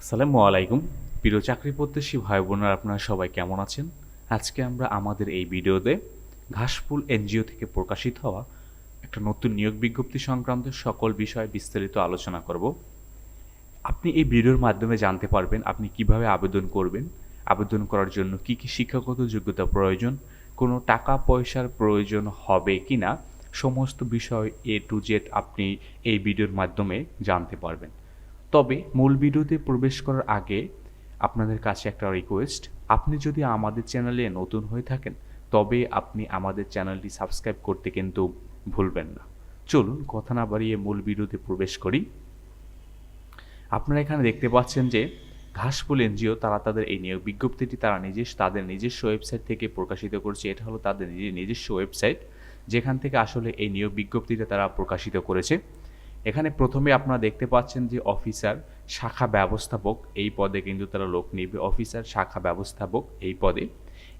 আসসালামু আলাইকুম। প্রিয় চাকরি প্রত্যাশী ভাই বোনেরা আপনারা সবাই কেমন আছেন? আজকে আমরা আমাদের এই ভিডিওতে ঘাসফুল এনজিও থেকে প্রকাশিত হওয়া একটা নতুন নিয়োগ বিজ্ঞপ্তি সংক্রান্ত সকল বিষয়ে বিস্তারিত আলোচনা করব। আপনি এই ভিডিওর মাধ্যমে জানতে পারবেন আপনি কীভাবে আবেদন করবেন, আবেদন করার জন্য কি কি শিক্ষাগত যোগ্যতা প্রয়োজন, কোনো টাকা পয়সার প্রয়োজন হবে কি না সমস্ত বিষয় এ টু জেড আপনি এই ভিডিওর মাধ্যমে জানতে পারবেন। তবে মূল ভিডিওতে প্রবেশ করার আগে আপনাদের কাছে একটা রিকোয়েস্ট আপনি যদি আমাদের চ্যানেলে নতুন হয়ে থাকেন, তবে আপনি আমাদের চ্যানেলটি সাবস্ক্রাইব করতে কিন্তু ভুলবেন না। চলুন কথা না বাড়িয়ে মূল ভিডিওতে প্রবেশ করি। আপনারা এখানে দেখতে পাচ্ছেন যে ঘাসফুল এনজিও, তারা তাদের এই নিয়োগ বিজ্ঞপ্তিটি তারা নিজস্ব তাদের নিজস্ব ওয়েবসাইট থেকে প্রকাশিত করছে। এটা হলো তাদের নিজের নিজস্ব ওয়েবসাইট যেখান থেকে আসলে এই নিয়োগ বিজ্ঞপ্তিটা তারা প্রকাশিত করেছে। এখানে প্রথমে আপনারা দেখতে পাচ্ছেন যে অফিসার, শাখা ব্যবস্থাপক, এই পদে কিন্তু তারা লোক নিবে। অফিসার, শাখা ব্যবস্থাপক, এই পদে।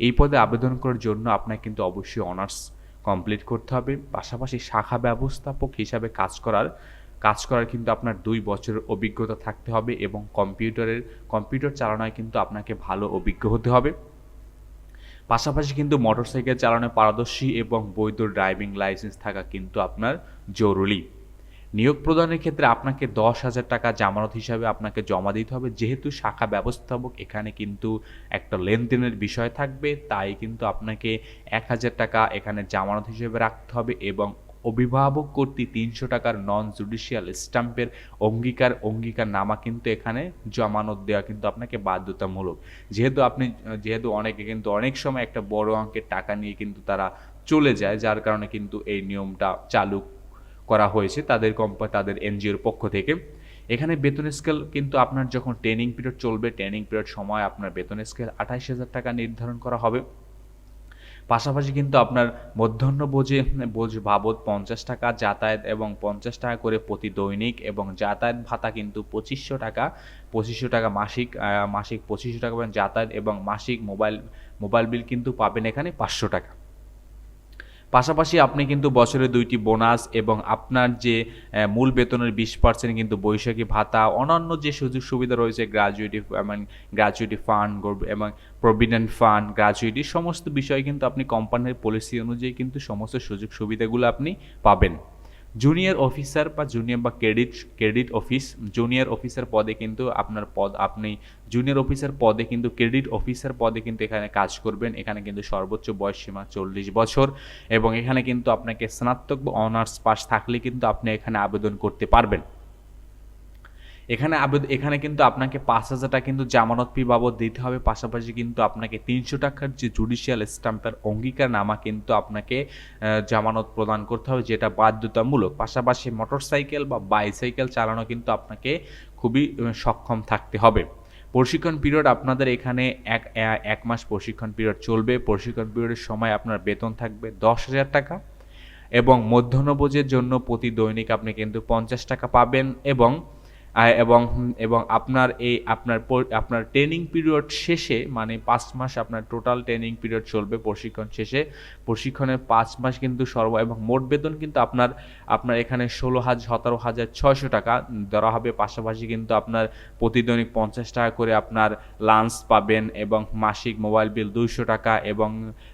এই পদে আবেদন করার জন্য আপনাকে কিন্তু অবশ্যই অনার্স কমপ্লিট করতে হবে। পাশাপাশি শাখা ব্যবস্থাপক হিসাবে কাজ করার কাজ করার কিন্তু আপনার দুই বছরের অভিজ্ঞতা থাকতে হবে এবং কম্পিউটারের, কম্পিউটার চালানোয় কিন্তু আপনাকে ভালো অভিজ্ঞ হতে হবে। পাশাপাশি কিন্তু মোটরসাইকেল চালানো পারদর্শী এবং বৈধ ড্রাইভিং লাইসেন্স থাকা কিন্তু আপনার জরুরি। নিয়োগ প্রদানের ক্ষেত্রে আপনাকে দশ হাজার টাকা জামানত হিসাবে আপনাকে জমা দিতে হবে। যেহেতু শাখা ব্যবস্থাপক, এখানে কিন্তু একটা লেনদেনের বিষয় থাকবে। তাই কিন্তু আপনাকে এক হাজার টাকা এখানে জামানত হিসেবে রাখতে হবে এবং অভিভাবক কর্তৃক তিনশো টাকার নন জুডিশিয়াল স্ট্যাম্পের অঙ্গীকার অঙ্গীকার নামা কিন্তু এখানে জমানত দেওয়া কিন্তু আপনাকে বাধ্যতামূলক। যেহেতু আপনি, যেহেতু অনেকে কিন্তু অনেক সময় একটা বড় অঙ্কের টাকা নিয়ে কিন্তু তারা চলে যায়, যার কারণে কিন্তু এই নিয়মটা চালু করা হয়েছে তাদের কোম্পানি তাদের এনজিওর পক্ষ থেকে। এখানে বেতন স্কেল কিন্তু আপনার যখন ট্রেনিং পিরিয়ড চলবে ট্রেনিং পিরিয়ড সময় আপনার বেতন স্কেল আঠাইশ হাজার টাকা নির্ধারণ করা হবে। পাশাপাশি কিন্তু আপনার মধ্যাহ্ন বোঝে বোঝ বাবদ পঞ্চাশ টাকা যাতায়াত এবং পঞ্চাশ টাকা করে প্রতি দৈনিক এবং যাতায়াত ভাতা কিন্তু পঁচিশশো টাকা পঁচিশশো টাকা মাসিক মাসিক পঁচিশশো টাকা পাবেন যাতায়াত এবং মাসিক মোবাইল মোবাইল বিল কিন্তু পাবেন এখানে পাঁচশো টাকা। পাশাপাশি আপনি কিন্তু বছরে দুইটি বোনাস এবং আপনার যে মূল বেতনের বিশ পার্সেন্ট কিন্তু বৈশাখী ভাতা, অন্যান্য যে সুযোগ সুবিধা রয়েছে গ্র্যাজুয়েটি এবং গ্র্যাজুয়েটি ফান্ড এবং প্রভিডেন্ট ফান্ড গ্র্যাজুয়েটি সমস্ত বিষয় কিন্তু আপনি কোম্পানির পলিসি অনুযায়ী কিন্তু সমস্ত সুযোগ সুবিধাগুলো আপনি পাবেন। জুনিয়র অফিসার বা জুনিয়র বা credit credit office junior officer পদে কিন্তু আপনার পদ, আপনি জুনিয়র অফিসার পদে কিন্তু ক্রেডিট অফিসার পদে কিন্তু এখানে কাজ করবেন। এখানে কিন্তু সর্বোচ্চ বয়স সীমা চল্লিশ বছর এবং এখানে কিন্তু আপনাকে স্নাতক বা অনার্স পাস থাকলে কিন্তু আপনি এখানে আবেদন করতে পারবেন। এখানে আবেদন এখানে কিন্তু আপনাকে পাঁচ হাজার টাকা কিন্তু জামানত ফি বাবদ দিতে হবে। পাশাপাশি কিন্তু আপনাকে তিনশো টাকার যে জুডিশিয়াল স্ট্যাম্পের অঙ্গীকার নামা কিন্তু আপনাকে জামানত প্রদান করতে হবে, যেটা বাধ্যতামূলক। পাশাপাশি মোটরসাইকেল বা বাইসাইকেল চালানো কিন্তু আপনাকে খুবই সক্ষম থাকতে হবে। প্রশিক্ষণ পিরিয়ড আপনাদের এখানে এক এক মাস প্রশিক্ষণ পিরিয়ড চলবে। প্রশিক্ষণ পিরিয়ডের সময় আপনার বেতন থাকবে দশ হাজার টাকা এবং মধ্যাহ্নভোজের জন্য প্রতি দৈনিক আপনি কিন্তু পঞ্চাশ টাকা পাবেন এবং এবং এবং আপনার এই, আপনার আপনার ট্রেনিং পিরিয়ড শেষে মানে পাঁচ মাস আপনার টোটাল ট্রেনিং পিরিয়ড চলবে প্রশিক্ষণ শেষে, প্রশিক্ষণের পাঁচ মাস কিন্তু সর্ব, এবং মোট বেতন কিন্তু আপনার আপনার এখানে ষোলো হাজার সতেরো হাজার ছয়শো টাকা ধরা হবে। পাশাপাশি কিন্তু আপনার প্রতিদৈনিক পঞ্চাশ টাকা করে আপনার লাঞ্চ পাবেন এবং মাসিক মোবাইল বিল দুইশো টাকা এবং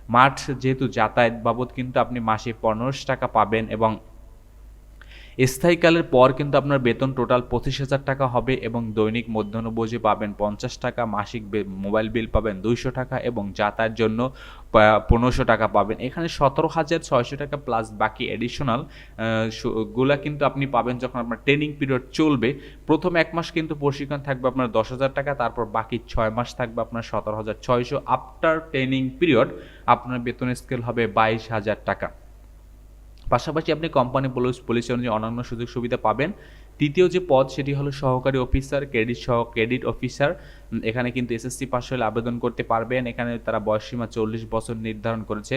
মাঠ যেহেতু যাতায়াত বাবদ কিন্তু আপনি মাসে পনেরোশো টাকা পাবেন এবং স্থায়ীকালের পর কিন্তু আপনার বেতন টোটাল পঁচিশ হাজার টাকা হবে এবং দৈনিক মধ্যাহ্নভোজে পাবেন পঞ্চাশ টাকা, মাসিক মোবাইল বিল পাবেন দুইশো টাকা এবং যাতায়াত জন্য পনেরোশো টাকা পাবেন। এখানে সতেরো হাজার ছয়শো টাকা প্লাস বাকি অ্যাডিশনালগুলা কিন্তু আপনি পাবেন যখন আপনার ট্রেনিং পিরিয়ড চলবে। প্রথম এক মাস কিন্তু প্রশিক্ষণ থাকবে আপনার দশ হাজার টাকা, তারপর বাকি ছয় মাস থাকবে আপনার সতেরো হাজার ছয়শো। আফটার ট্রেনিং পিরিয়ড আপনার বেতন স্কেল হবে বাইশ হাজার টাকা। পাশাপাশি আপনি কোম্পানি পুলিশ অনুযায়ী অন্যান্য সুযোগ সুবিধা পাবেন। তৃতীয় যে পদ, সেটি হলো সহকারী অফিসার ক্রেডিট সহ ক্রেডিট অফিসার এখানে কিন্তু এসএসসি পাস হলে আবেদন করতে পারবেন। এখানে তারা বয়সসীমা চল্লিশ বছর নির্ধারণ করেছে।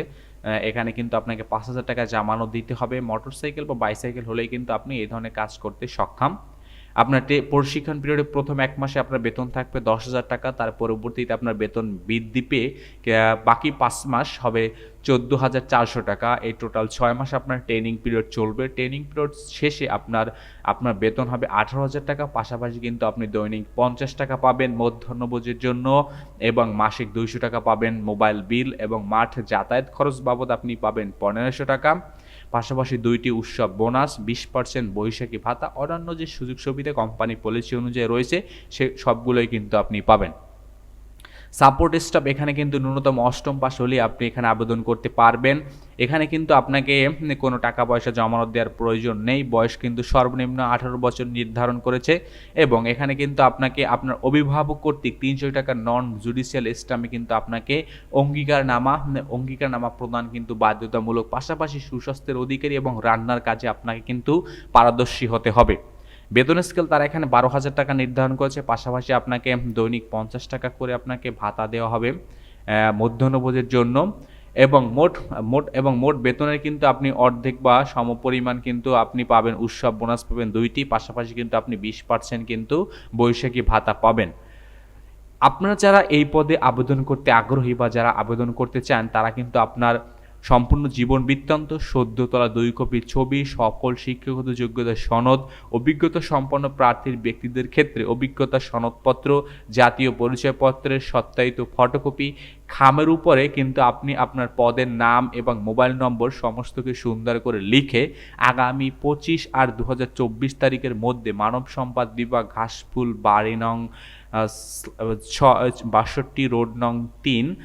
এখানে কিন্তু আপনাকে পাঁচ হাজার টাকা জামানো দিতে হবে। মোটরসাইকেল বা বাইসাইকেল হলেই কিন্তু আপনি এই ধরনের কাজ করতে সক্ষম। আপনার প্রশিক্ষণ পিরিয়ডে প্রথম এক মাসে আপনার বেতন থাকবে দশ হাজার টাকা, তার পরবর্তীতে আপনার বেতন বৃদ্ধি পেয়ে বাকি পাঁচ মাস হবে চোদ্দ হাজার চারশো টাকা। এই টোটাল ছয় মাস আপনার ট্রেনিং পিরিয়ড চলবে। ট্রেনিং পিরিয়ড শেষে আপনার আপনার বেতন হবে আঠারো হাজার টাকা। পাশাপাশি কিন্তু আপনি দৈনিক পঞ্চাশ টাকা পাবেন মধ্যাহ্নভোজের জন্য এবং মাসিক দুইশো টাকা পাবেন মোবাইল বিল এবং মাঠ যাতায়াত খরচ বাবদ আপনি পাবেন পনেরোশো টাকা। পাশাপাশি দুইটি উৎসব, বোনাস, বিশ পার্সেন্ট বৈশাখী ভাতা, অন্যান্য যে সুযোগ সুবিধা কোম্পানি পলিসি অনুযায়ী রয়েছে, সে সবগুলোই কিন্তু আপনি পাবেন। সাপোর্ট স্টাফ এখানে কিন্তু ন্যূনতম অষ্টম পাস হলে আপনি এখানে আবেদন করতে পারবেন। এখানে কিন্তু আপনাকে কোনো টাকা পয়সা জমানত দেওয়ার প্রয়োজন নেই। বয়স কিন্তু সর্বনিম্ন আঠারো বছর নির্ধারণ করেছে এবং এখানে কিন্তু আপনাকে আপনার অভিভাবক কর্তৃক তিনশো টাকা নন জুডিশিয়াল স্টাম্পে কিন্তু আপনাকে অঙ্গীকারনামা অঙ্গীকারনামা প্রদান কিন্তু বাধ্যতামূলক। পাশাপাশি সুস্বাস্থ্যের অধিকারী এবং রান্নার কাজে আপনাকে কিন্তু পারদর্শী হতে হবে। বেতন স্কেল তারা এখানে বারো হাজার টাকা নির্ধারণ করেছে। পাশাপাশি আপনাকে দৈনিক পঞ্চাশ টাকা করে আপনাকে ভাতা দেওয়া হবে মধ্যাহ্নভোজের জন্য। এবং মোট মোট, এবং মোট বেতনের কিন্তু আপনি অর্ধেক বা সমপরিমাণ কিন্তু আপনি পাবেন। উৎসব বোনাস পাবেন দুইটি, পাশাপাশি কিন্তু আপনি বিশ পার্সেন্ট কিন্তু বৈশাখী ভাতা পাবেন। আপনারা যারা এই পদে আবেদন করতে আগ্রহী বা যারা আবেদন করতে চান, তারা কিন্তু আপনার সম্পূর্ণ জীবন বৃত্তান্ত সদ্যতলা দুই কপি ছবি সকল শিক্ষাগত যোগ্যতা সনদ অভিজ্ঞতা সম্পন্ন প্রার্থীর ব্যক্তিদের ক্ষেত্রে অভিজ্ঞতা সনদপত্র জাতীয় পরিচয়পত্রের সত্যায়িত ফটোকপি। খামের উপরে কিন্তু আপনি আপনার পদের নাম এবং মোবাইল নম্বর সমস্তকে সুন্দর করে লিখে আগামী পঁচিশ আর দু হাজার চব্বিশ তারিখের মধ্যে মানব সম্পদ বিভাগ ঘাসফুল বাড়ি নং আহ, ছ- বাষট্টি রোড নং তিন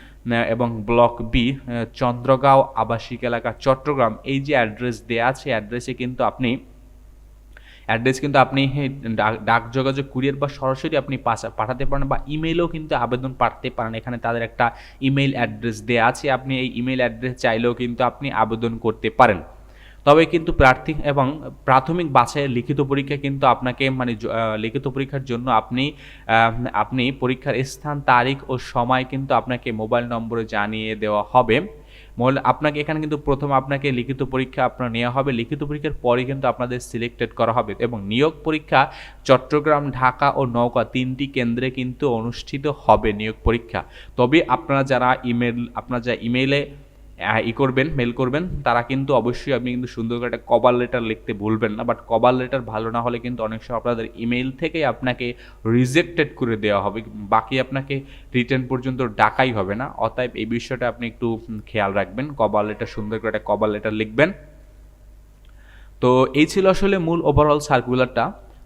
এবং ব্লক বি চন্দ্রগাঁও আবাসিক এলাকা, চট্টগ্রাম। এই যে অ্যাড্রেস দেওয়া আছে অ্যাড্রেসে কিন্তু আপনি, অ্যাড্রেস কিন্তু আপনি ডাক- যোগাযোগ, কুরিয়ার বা সরাসরি আপনি পাঠাতে পারেন বা ইমেইলেও কিন্তু আবেদন পাঠাতে পারেন। এখানে তাদের একটা ইমেইল অ্যাড্রেস দেওয়া আছে। আপনি এই ইমেইল অ্যাড্রেস চাইলেও কিন্তু আপনি আবেদন করতে পারেন। তবে কিন্তু প্রার্থী এবং প্রাথমিক বাছাইয়ের লিখিত পরীক্ষা কিন্তু আপনাকে মানে লিখিত পরীক্ষার জন্য আপনি আপনি পরীক্ষার স্থান, তারিখ ও সময় কিন্তু আপনাকে মোবাইল নম্বরে জানিয়ে দেওয়া হবে। আপনাকে এখানে কিন্তু প্রথম আপনাকে লিখিত পরীক্ষা আপনার নেওয়া হবে। লিখিত পরীক্ষার পরে কিন্তু আপনাদের সিলেক্টেড করা হবে এবং নিয়োগ পরীক্ষা চট্টগ্রাম, ঢাকা ও নৌকা তিনটি কেন্দ্রে কিন্তু অনুষ্ঠিত হবে নিয়োগ পরীক্ষা। তবে আপনারা যারা ইমেল, আপনারা যারা ইমেইলে ই করবেন মেল করবেন। তারা কিন্তু অবশ্যই আপনি কিন্তু সুন্দর করে একটা কভার লেটার লিখতে ভুলবেন না। বাট কভার লেটার ভালো না হলে কিন্তু অনেক সময় আপনাদের ইমেইল থেকেই আপনাকে রিজেক্টেড করে দেওয়া হবে। বাকি আপনাকে রিটার্ন পর্যন্ত ডাকাই হবে না। অতএব এই বিষয়টা আপনি একটু খেয়াল রাখবেন। কভার লেটার সুন্দর করে একটা কভার লেটার লিখবেন। তো এই ছিল আসলে মূল ওভারঅল সার্কুলারটা